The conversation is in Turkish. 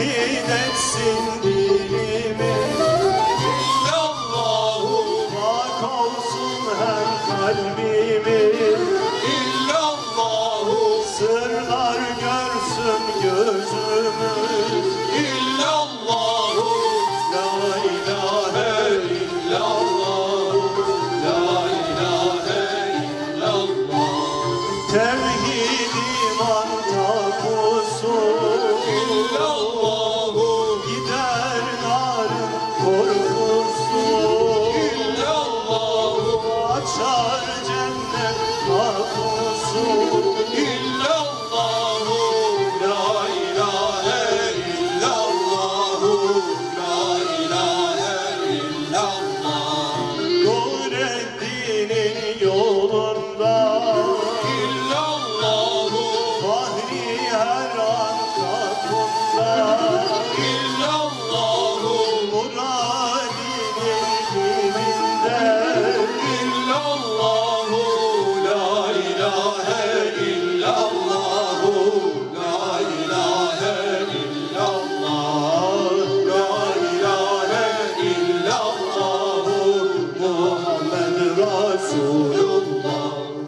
eylesin dilimi Allahu hak her kalbimi İllallahu sırlar görsün gözümüz İllallahu la ilahe illallah. La ilahe illallah. Tevhid iman Korkusun illallahu açar cennet korkusun illallahu la ilahe illallahu la ilahe illallah Nure dinin yolunda illallahu fahri her an Resulullah.